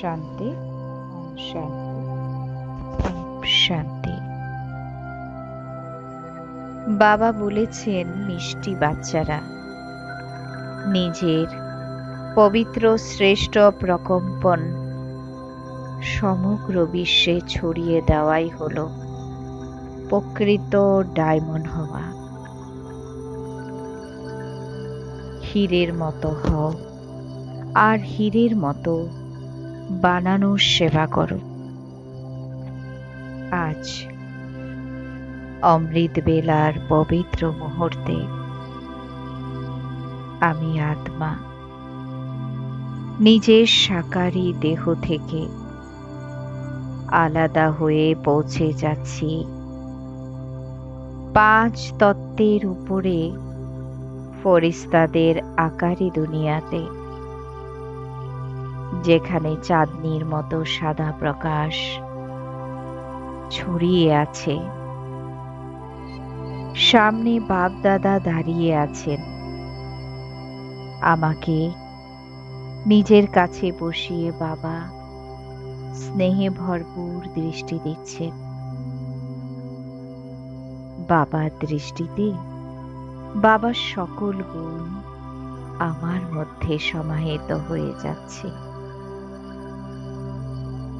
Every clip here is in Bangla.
শান্তি শান্তি। বাবা বলেছেন, মিষ্টি বাচ্চারা, নিজের পবিত্র শ্রেষ্ঠ প্রকম্পন সমগ্র বিশ্বে ছড়িয়ে দেওয়াই হলো প্রকৃত ডায়মন্ড হওয়া। হীরের মতো হও, আর হীরের মতো বানানোর সেবা করো। আজ অমৃত বেলার পবিত্র মুহূর্তে আমি আত্মা নিজের সাকারী দেহ থেকে আলাদা হয়ে পৌঁছে যাচ্ছি। পাঁচ তত্ত্বের উপরে ফরিস্তাদের আকারী দুনিয়াতে। যেখানে চাঁদনির মতো সাদা প্রকাশ ছড়িয়ে আছে। সামনে বাপ দাদা দাঁড়িয়ে আছেন। আমাকে নিজের কাছে বসিয়ে বাবা স্নেহে ভরপুর দৃষ্টি দিচ্ছেন। বাবার দৃষ্টিতে বাবার সকল গুণ আমার মধ্যে সমাহিত হয়ে যাচ্ছে।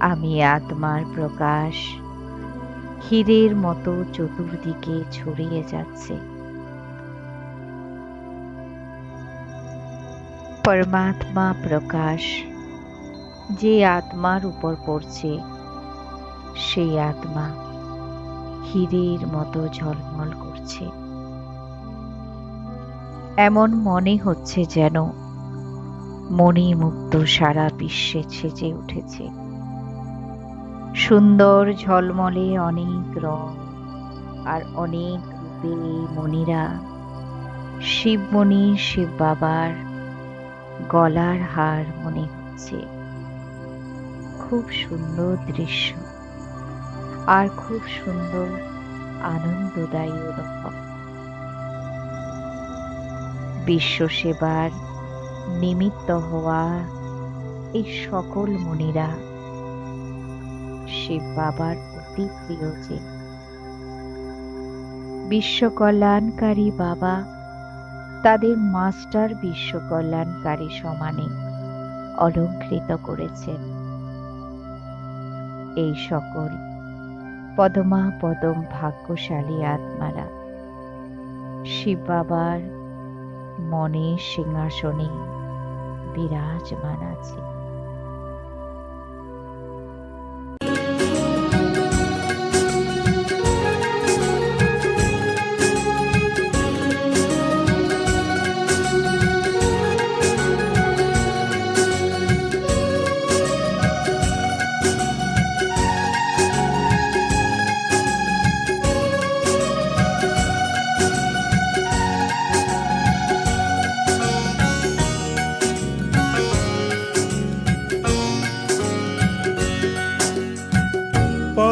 আমি আত্মার প্রকাশ। হীরের মতো চতুর্দিকে ছড়িয়ে যাচ্ছে। পরমাত্মা প্রকাশ। যে আত্মার উপর পড়ছে, সেই আত্মা হীরের মতো ঝলমল করছে। এমন মনে হচ্ছে যেন মণিমুক্ত সারা বিশ্বে ছেচে উঠেছে। সুন্দর ঝলমলে অনেক রং আর অনেক রূপে মণিরা শিবমণি শিব বাবার গলার হার মনে হচ্ছে। খুব সুন্দর দৃশ্য আর খুব সুন্দর আনন্দদায়ী অনুভব। বিশ্ব সেবার নিমিত্ত হওয়া এই সকল মুনিরা শিব বাবার অতি প্রিয় যে। বিশ্ব কল্যাণকারী বাবা, তাদের মাস্টার বিশ্ব কল্যাণকারী সমানে অলঙ্কৃত করেছেন। এই সকল পদমা পদম ভাগ্যশালী আত্মারা শিব বাবার মনে সিংহাসনে বিরাজমান আছে।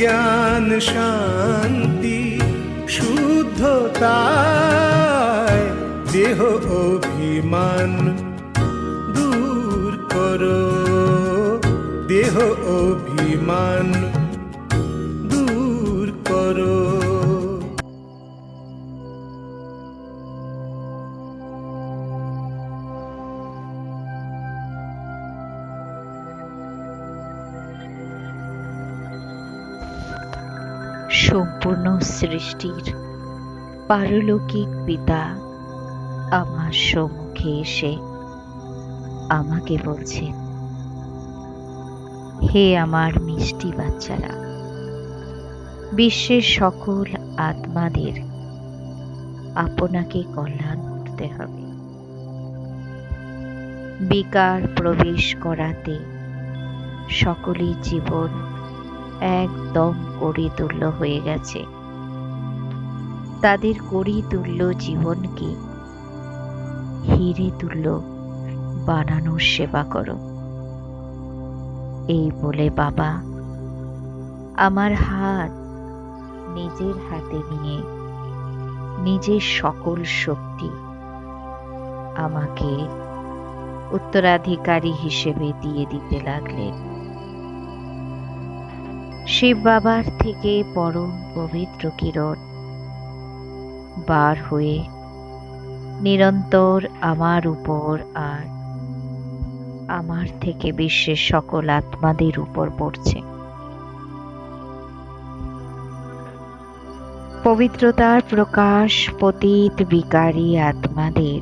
জ্ঞান শান্তি শুদ্ধতায় দেহ অভিমান দূর করো। দেহ অভিমান সম্পূর্ণ সৃষ্টির পারলৌকিক পিতা আমার সম্মুখে এসে আমাকে বলছেন, হে আমার মিষ্টি বাচ্চারা, বিশ্বের সকল আত্মাদের আপনাকে কল্যাণ করতে হবে। বিকার প্রবেশ করাতে সকলেই জীবন একদম করি তুল্য হয়ে গেছে। তাদের করি তুল্য জীবনকে হিরে তুল্য বানানোর সেবা করো। এই বলে বাবা, আমার হাত নিজের হাতে নিয়ে নিজের সকল শক্তি আমাকে উত্তরাধিকারী হিসেবে দিয়ে দিতে লাগলেন। শিব বাবার থেকে পরম পবিত্র কিরণ। বার হয়ে নিরন্তর আমার উপর আর আমার থেকে বিশ্বের সকল আত্মাদের উপর পড়ছে। পবিত্রতার প্রকাশ পতিত বিকারী আত্মাদের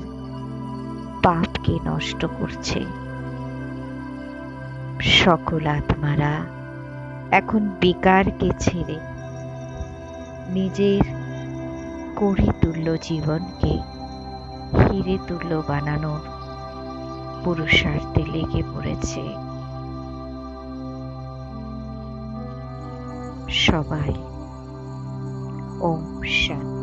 পাপকে নষ্ট করছে। সকল আত্মারা এখন বেকারকে ছেড়ে নিজের করি তুল্য জীবনকে হিরে তুল্য বানানোর পুরুষার্থে লেগে পড়েছে সবাই। ওম শান্তি।